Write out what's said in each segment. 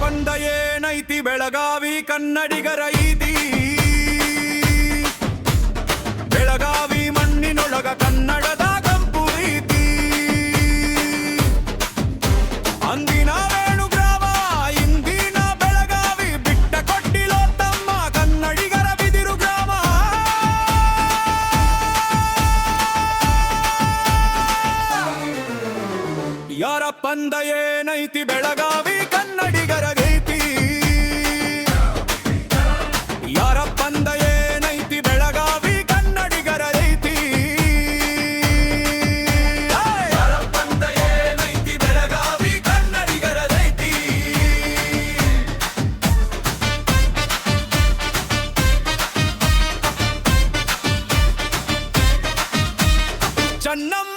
ಬಂದ ಏನೈತಿ ಬೆಳಗಾವಿ ಕನ್ನಡಿಗರ ಇದೀ ಬೆಳಗಾವಿ ಮಣ್ಣಿನೊಳಗ ಕನ್ನಡ ಯಾರಪ್ಪಂದ ಏನೈತಿ ಬೆಳಗಾವಿ ಕನ್ನಡಿಗರ ಗೀತಿ? ಯಾರಪ್ಪಂದ ಏನೈತಿ ಬೆಳಗಾವಿ ಕನ್ನಡಿಗರ ಗೀತಿ? ಯಾರಪ್ಪಂದ ಏನೈತಿ ಬೆಳಗಾವಿ ಕನ್ನಡಿಗರ ಗೀತಿ? ಚೆನ್ನಮ್ಮ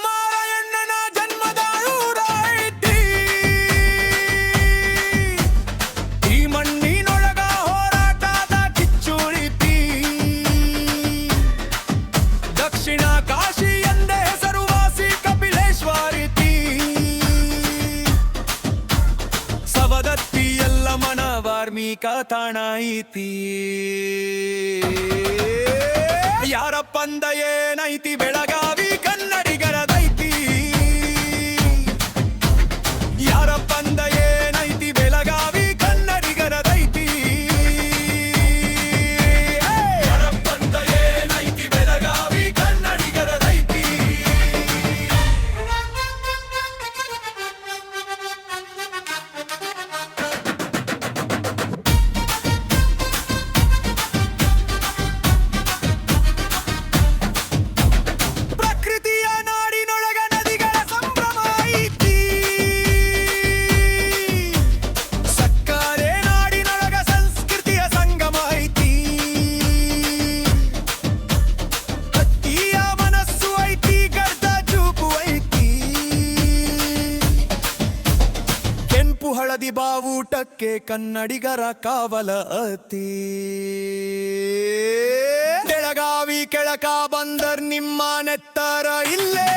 ದಕ್ಷಿಣ ಕಾಶಿ ಎಂದೇ ಹೆಸರುವಾಸಿ ಕಪಿಲೇಶ್ವರಿತಿ ಸವದತ್ತಿ ಎಲ್ಲ ಮನ ವಾರ್ಮಿಕ ತಾಣ ಐತಿ ಯಾರಪ್ಪಂದ ಏನೈತಿ ಬೆಳಗಾವಿ? ಹಳದಿ ಬಾವೂಟಕ್ಕೆ ಕನ್ನಡಿಗರ ಕಾವಲ ಅತಿ. ಬೆಳಗಾವಿ ಕೆಳಕ ಬಂದರ್ ನಿಮ್ಮ ನೆತ್ತರ ಇಲ್ಲೇ.